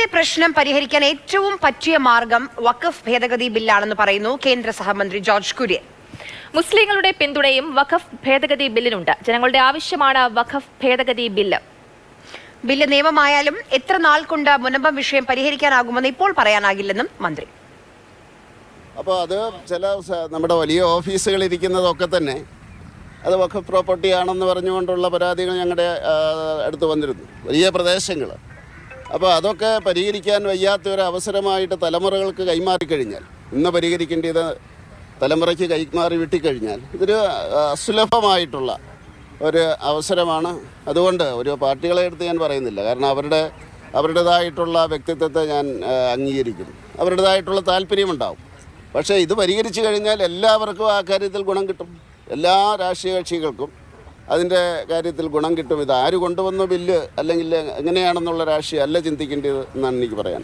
ഇന്നത്തെ പ്രശ്നം പരിഹരിക്കാൻ ഏറ്റവും പറ്റിയ മാർഗം വഖഫ് ഭേദഗതി ബില്ലാണെന്ന് പറയുന്നു കേന്ദ്ര സഹമന്ത്രി ജോർജ് കുര്യൻ. മുസ്ലിങ്ങളുടെ പിന്തുണയും വഖഫ് ഭേദഗതി ബില്ലിനുണ്ട്. ജനങ്ങളുടെ ആവശ്യമാണ് വഖഫ് ഭേദഗതി ബില്ല്. ബില്ല് നിയമമായാലും എത്ര നാൾ കൊണ്ട് മുനമ്പം വിഷയം പരിഹരിക്കാനാകുമെന്ന് ഇപ്പോൾ പറയാനാകില്ലെന്നും മന്ത്രി. അപ്പോൾ അത് ചില നമ്മുടെ വലിയ ഓഫീസുകൾ ഇരിക്കുന്നതൊക്കെ തന്നെ അത് വഖഫ് പ്രോപ്പർട്ടി ആണെന്ന് പറഞ്ഞുകൊണ്ടുള്ള പരാതികൾ ഞങ്ങളുടെ അടുത്ത് വന്നിരുന്നു. വലിയ പ്രദേശങ്ങൾ. അപ്പോൾ അതൊക്കെ പരിഹരിക്കാൻ വയ്യാത്ത ഒരു അവസരമായിട്ട് തലമുറകൾക്ക് കൈമാറിക്കഴിഞ്ഞാൽ ഇന്ന് പരിഹരിക്കേണ്ടത് തലമുറയ്ക്ക് കൈമാറി വിട്ടിക്കഴിഞ്ഞാൽ ഇതൊരു അസുലഭമായിട്ടുള്ള ഒരു അവസരമാണ്. അതുകൊണ്ട് ഒരു പാർട്ടികളെ എടുത്ത് ഞാൻ പറയുന്നില്ല. കാരണം അവരുടെ അവരുടേതായിട്ടുള്ള വ്യക്തിത്വത്തെ ഞാൻ അംഗീകരിക്കും അവരുടേതായിട്ടുള്ള താല്പര്യമുണ്ടാവും. പക്ഷേ ഇത് പരിഹരിച്ചു കഴിഞ്ഞാൽ എല്ലാവർക്കും ആ കാര്യത്തിൽ ഗുണം കിട്ടും. എല്ലാ രാഷ്ട്രീയ കക്ഷികൾക്കും അതിന്റെ കാര്യത്തിൽ ഗുണം കിട്ടും. ഇത് ആര് കൊണ്ടുവന്ന ബില്ല്? അല്ലെങ്കിൽ എങ്ങനെയാണെന്നുള്ള രാഷ്ട്രീയം അല്ല ചിന്തിക്കേണ്ടത് എന്നാണ് എനിക്ക് പറയാൻ